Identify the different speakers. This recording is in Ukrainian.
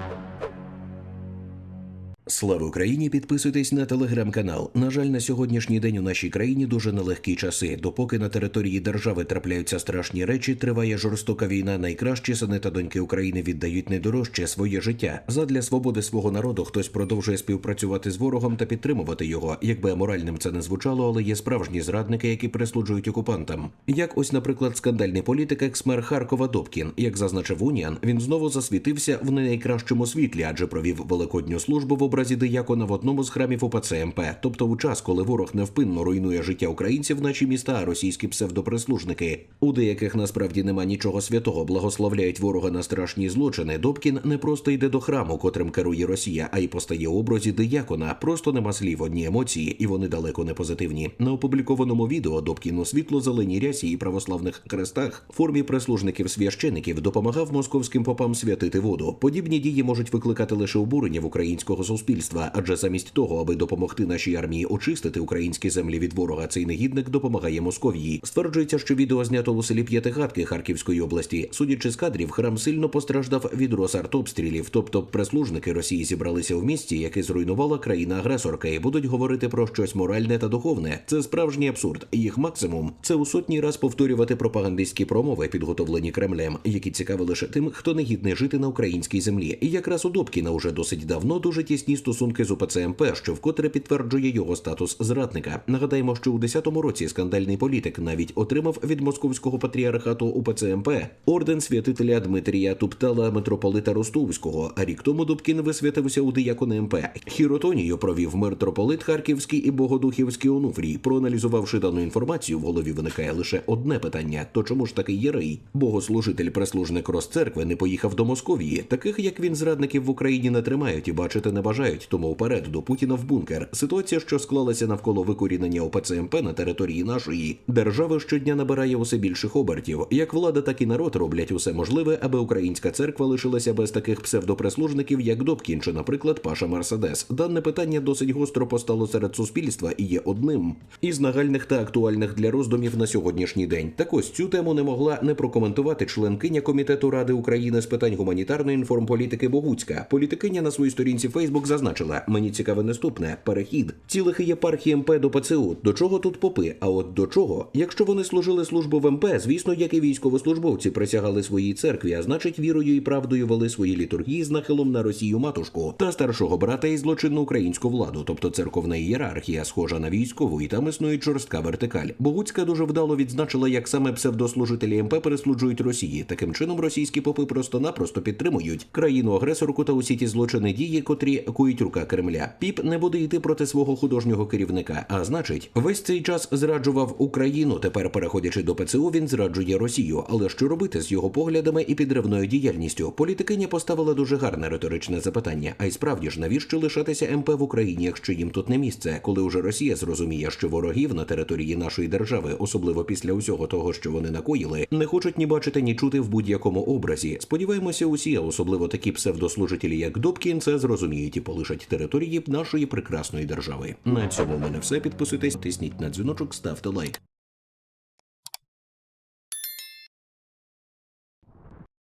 Speaker 1: you Слава Україні! Підписуйтесь на телеграм-канал. На жаль, на сьогоднішній день у нашій країні дуже нелегкі часи. Допоки на території держави трапляються страшні речі, триває жорстока війна. Найкращі сини та доньки України віддають найдорожче своє життя. Задля свободи свого народу хтось продовжує співпрацювати з ворогом та підтримувати його. Якби аморальним це не звучало, але є справжні зрадники, які прислуджують окупантам. Як ось, наприклад, скандальний політик екс-мер Харкова Добкін. Як зазначив Уніан, він знову засвітився в найкращому світлі, адже провів великодню службу в образі диякона в одному з храмів УПЦ МП. Тобто, у час, коли ворог невпинно руйнує життя українців, наші міста, а російські псевдоприслужники. У деяких насправді нема нічого святого, благословляють ворога на страшні злочини. Добкін не просто йде до храму, котрим керує Росія, а й постає у образі диякона. Просто нема слів, одні емоції, і вони далеко не позитивні. На опублікованому відео Добкін у світло-зеленій рясі і православних хрестах в формі прислужників священиків допомагав московським попам святити воду. Подібні дії можуть викликати лише обурення в українського суспільства, адже замість того, аби допомогти нашій армії очистити українські землі від ворога, цей негідник допомагає Московії. Стверджується, що відео знято у селі П'ятигадки Харківської області. Судячи з кадрів, храм сильно постраждав від росартобстрілів, тобто прислужники Росії зібралися в місті, яке зруйнувала країна-агресорка, і будуть говорити про щось моральне та духовне. Це справжній абсурд. Їх максимум це у сотні раз повторювати пропагандистські промови, підготовлені Кремлем, які цікаві лише тим, хто не гідний жити на українській землі. І якраз у Добкіна уже досить давно дуже тісні стосунки з УПЦ МП, що вкотре підтверджує його статус зрадника. Нагадаємо, що у 10-му році скандальний політик навіть отримав від московського патріархату УПЦ МП орден святителя Дмитрія Туптала митрополита Ростовського. А рік тому Добкін висвятився у диякони МП. Хіротонію провів митрополит Харківський і Богодухівський Онуфрій. Проаналізувавши дану інформацію, в голові виникає лише одне питання: то чому ж такий єрей? Богослужитель прислужник Росцеркви не поїхав до Московії. Таких як він зрадників в Україні не тримають і бачити не бажають. Тому вперед до Путіна в бункер. Ситуація, що склалася навколо викорінення ОПЦ МП на території нашої держави, щодня набирає усе більших обертів. Як влада, так і народ роблять усе можливе, аби українська церква лишилася без таких псевдоприслужників, як Добкін чи, наприклад, Паша Мерседес. Дане питання досить гостро постало серед суспільства і є одним із нагальних та актуальних для роздумів на сьогоднішній день. Так ось цю тему не могла не прокоментувати членкиня комітету Ради України з питань гуманітарної інформполітики Богуцька. Політикиня на своїй сторінці Фейсбук зазначила: мені цікаве наступне перехід цілих єпархій МП до ПЦУ. До чого тут попи? А от до чого? Якщо вони служили службу в МП, звісно, як і військовослужбовці присягали своїй церкві, а значить, вірою і правдою вели свої літургії з нахилом на Росію матушку та старшого брата і злочинну українську владу, тобто церковна ієрархія, схожа на військову, і там існує жорстка вертикаль. Богуцька дуже вдало відзначила, як саме псевдослужителі МП переслуджують Росії. Таким чином, російські попи просто-напросто підтримують країну-агресорку та усі ті злочини дії, котрі кують рука Кремля. Піп не буде йти проти свого художнього керівника. А значить, весь цей час зраджував Україну. Тепер, переходячи до ПЦУ, він зраджує Росію. Але що робити з його поглядами і підривною діяльністю? Політикиня поставила дуже гарне риторичне запитання. А й справді ж навіщо лишатися МП в Україні, якщо їм тут не місце, коли уже Росія зрозуміє, що ворогів на території нашої держави, особливо після усього того, що вони накоїли, не хочуть ні бачити, ні чути в будь-якому образі. Сподіваємося, усі, особливо такі псевдослужителі, як Добкін, це зрозуміють і полишать території нашої прекрасної держави. На цьому в мене все. Підписуйтесь, тисніть на дзвіночок, ставте лайк.